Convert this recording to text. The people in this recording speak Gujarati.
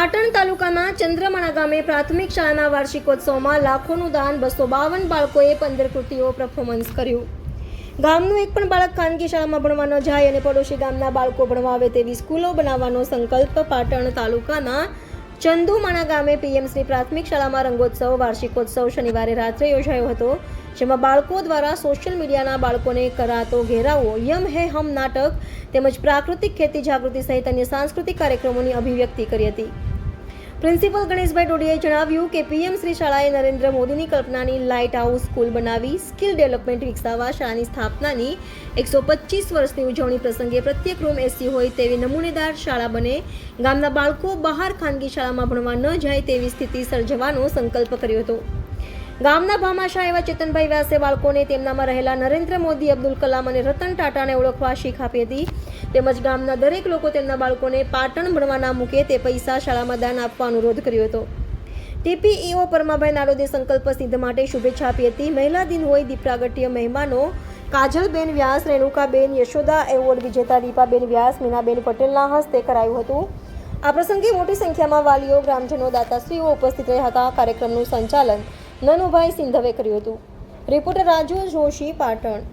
પાટણ તાલુકાના ચંદ્રમણા ગામે પ્રાથમિક શાળાના વાર્ષિકોત્સવમાં લાખોનું દાન બસો બાવન બાળકોએ પંદર કૃતિઓ પરફોર્મન્સ કર્યું. ગામનું એક પણ બાળક ખાનગી શાળામાં ભણવા ન જાય અને પડોશી ગામના બાળકો ભણવા આવે તેવી સ્કૂલો બનાવવાનો સંકલ્પ પાટણ તાલુકાના ચંદુમાણા ગામે પીએમસી પ્રાથમિક શાળામાં રંગોત્સવ, વાર્ષિકોત્સવ શનિવારે રાત્રે યોજાયો હતો, જેમાં બાળકો દ્વારા સોશિયલ મીડિયાના બાળકોને કરાતો ઘેરાવો, યમ હે હમ નાટક તેમજ પ્રાકૃતિક ખેતી જાગૃતિ સહિત અન્ય સાંસ્કૃતિક કાર્યક્રમોની અભિવ્યક્તિ કરી હતી. પ્રિન્સિપલ ગણેશભાઈ ટોડીએ જણાવ્યું કે પીએમ શ્રી શાળાએ નરેન્દ્ર મોદીની કલ્પનાની લાઇટ હાઉસ સ્કૂલ બનાવી સ્કિલ ડેવલપમેન્ટ વિકસાવવા શાળાની સ્થાપનાની એકસો પચીસ વર્ષની ઉજવણી પ્રસંગે પ્રત્યેક રૂમ એસી હોય તેવી નમૂનેદાર શાળા બને. ગામના બાળકો બહાર ખાનગી શાળામાં ભણવા ન જાય તેવી સ્થિતિ સર્જવાનો સંકલ્પ કર્યો હતો. ગામના ભામાશા એવા ચેતનભાઈ વ્યાસે બાળકોને તેમનામાં રહેલા નરેન્દ્ર મોદી, અબ્દુલ કલામ અને રતન ટાટાને ઓળખવા શીખ આપી હતી. તેમજ ગામના દરેક લોકો તેમના બાળકોને પાટણ ભણવા ના મૂકે તે પૈસા શાળામાં દાન આપવા અનુરોધ કર્યો હતો. ટીપીઈઓ પરમાભાઈ નાડોદે સંકલ્પ સિદ્ધ માટે શુભેચ્છા આપી હતી. મહિલા દિન હોય દીપ પ્રાગટ્ય મહેમાનો કાજલબેન વ્યાસ, રેણુકાબેન યશોદા એવોર્ડ વિજેતા દીપાબેન વ્યાસ, મીનાબેન પટેલના હસ્તે કરાયું હતું. આ પ્રસંગે મોટી સંખ્યામાં વાલીઓ, ગ્રામજનો, દાતાશ્રીઓ ઉપસ્થિત રહ્યા હતા. કાર્યક્રમનું સંચાલન નનુભાઈ સિંધવે કર્યું હતું. રિપોર્ટર રાજુ જોશી પાટણ.